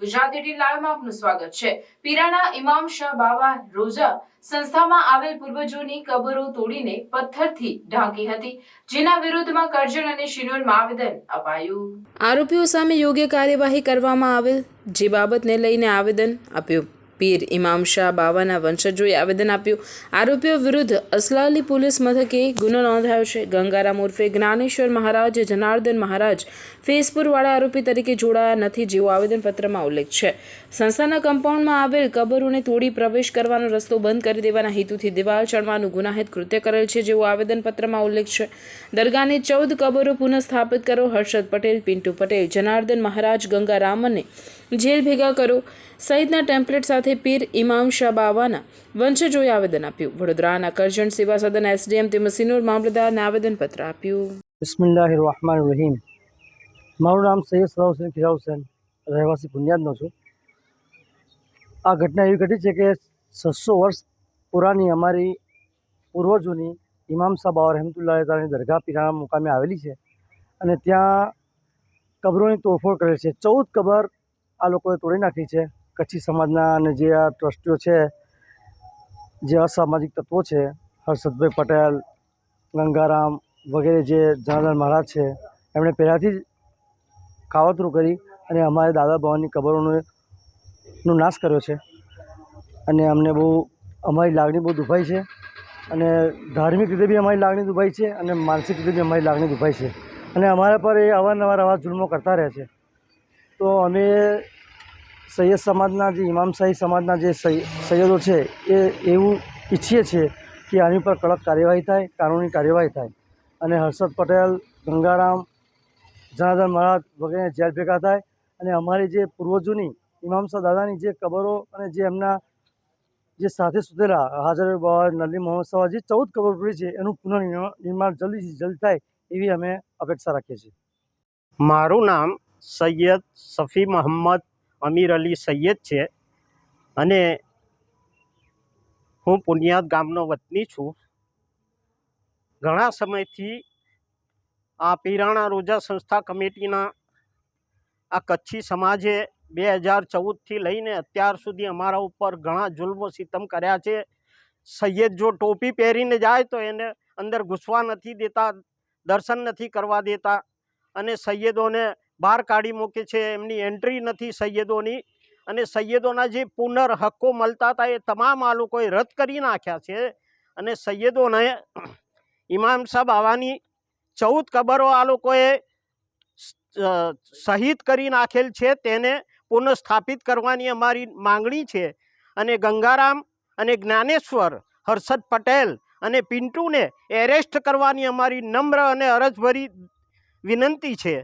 Gujarat at લાઈવમાં આપનું સ્વાગત છે. પીરાના ઇમામ શાહ બાવા રોજા સંસ્થામાં આવેલ પૂર્વજોની કબરો તોડીને પથ્થરથી ઢાંકી હતી. જેના વિરુદ્ધમાં કરજણ અને શિનોરમાં આવેદન અપાયું. આરોપીઓ સામે યોગ્ય કાર્યવાહી કરવામાં આવેલ જે બાબતને લઈને આવેદન આપ્યું. પીર ઇમામ શાહ બાવાના વંશજોએ આવેદન આપ્યું. આરોપીઓ વિરુદ્ધ અસલાલી પોલીસ મથકે ગુનો નોંધાયો છે. ગંગારામ ઉર્ફે જ્ઞાનેશ્વર મહારાજ, જનાર્દન મહારાજ, ફેસપુરવાળા આરોપી તરીકે જોડાયા નથી જેવો આવેદનપત્રમાં ઉલ્લેખ છે. સંસ્થાના કમ્પાઉન્ડમાં આવેલ કબરોને તોડી પ્રવેશ કરવાનો રસ્તો બંધ કરી દેવાના હેતુથી દિવાલ ચડવાનું ગુનાહિત કૃત્ય કરેલ છે જેવો આવેદનપત્રમાં ઉલ્લેખ છે. દરગાહની ચૌદ કબરો પુનઃસ્થાપિત કરો હર્ષદ પટેલ, પિન્ટુ પટેલ, જનાર્દન મહારાજ, ગંગારામને જેલ ભેગા કરો. સહિતના ટેમ્પલેટ સાથે પીર ઇમામ શાહ બાવાના વંશજોએ આવેદન આપ્યું. વડોદરાના કરજણ સેવા સદન એસડીએમ તેમજ સિનોર મામલતદારને આવેદનપત્ર આપ્યું. બિસ્મિલ્લાહ રહમાન રહીમ મારું નામ સૈયદ સલાહ હુસેન ખીરા હુસેન રહેવાસી બુનિયાદનો છું. આ ઘટના એવી ઘટી છે કે છસો વર્ષ પુરાની અમારી પૂર્વજોની ઇમામ સાહેબ બાબા રહેમતુલ્લાહ તાલાની દરગાહ પીરાણા મુકામે આવેલી છે અને ત્યાં કબરોની તોડફોડ કરેલ છે. ચૌદ કબર આ લોકોએ તોડી નાખી છે. કચ્છી સમાજના અને જે આ ટ્રસ્ટીઓ છે, જે અસામાજિક તત્વો છે, હર્ષદભાઈ પટેલ, ગંગારામ વગેરે જે જનાર્દન મહારાજ છે, એમણે પહેલાંથી જ કાવતરું કરી અને અમારે દાદા ભવાની કબરોનો નો નાશ કર્યો છે. અને અમને બહુ, અમારી લાગણી બહુ દુભાઈ છે અને ધાર્મિક રીતે બી અમારી લાગણી દુભાઈ છે અને માનસિક રીતે બી અમારી લાગણી દુભાઈ છે. અને અમારા પર એ અવારનવાર આવા જુલ્મો કરતા રહે છે. તો અમે સૈયદ સમાજના જે ઇમામશાહી સમાજના જે સૈયદો છે, એ એવું ઈચ્છીએ છીએ કે આની પર કડક કાર્યવાહી થાય, કાનૂની કાર્યવાહી થાય. અને હર્ષદ પટેલ, ગંગારામ, જનાર્દન મહારાજ વગેરે જેલ ભેગા થાય. અને અમારી જે પૂર્વજોની ઇમામશાહ દાદાની જે કબરો અને જે એમના જે સાથે સુધેલા, હાજર બાબા નલી મોહમ્મદ જે ચૌદ કબર પડી છે એનું પુનઃનિર્માણ જલ્દીથી જલ્દ થાય એવી અમે અપેક્ષા રાખીએ છીએ. મારું નામ સૈયદ સફી મોહમ્મદ અમીર અલી સૈયદ છે. અને હું પુનિયાદ ગામનો વતની છું. ઘણા સમયથી આ પીરાણા રોજા સંસ્થા કમિટીના આ કચ્છી સમાજે બે હજાર ચૌદથી લઈને અત્યાર સુધી અમારા ઉપર ઘણા જુલ્મ સિતમ કર્યા છે. સૈયદ જો ટોપી પહેરીને જાય તો એને અંદર ઘૂસવા નથી દેતા, દર્શન નથી કરવા દેતા. અને સૈયદોને બહાર કાઢી મૂકે છે, એમની એન્ટ્રી નથી સૈયદોની. અને સૈયદોના જે પુનર હક્કો મળતા હતા, એ તમામ આ લોકોએ રદ કરી નાખ્યા છે. અને સૈયદોને ઇમામ સાહેબ આવાની ચૌદ કબરો આ લોકોએ શહીદ કરી નાખેલ છે, તેને પુનઃસ્થાપિત કરવાની અમારી માંગણી છે. અને ગંગારામ અને જ્ઞાનેશ્વર, હર્ષદ પટેલ અને પિન્ટુને એરેસ્ટ કરવાની અમારી નમ્ર અને અરજભરી વિનંતી છે.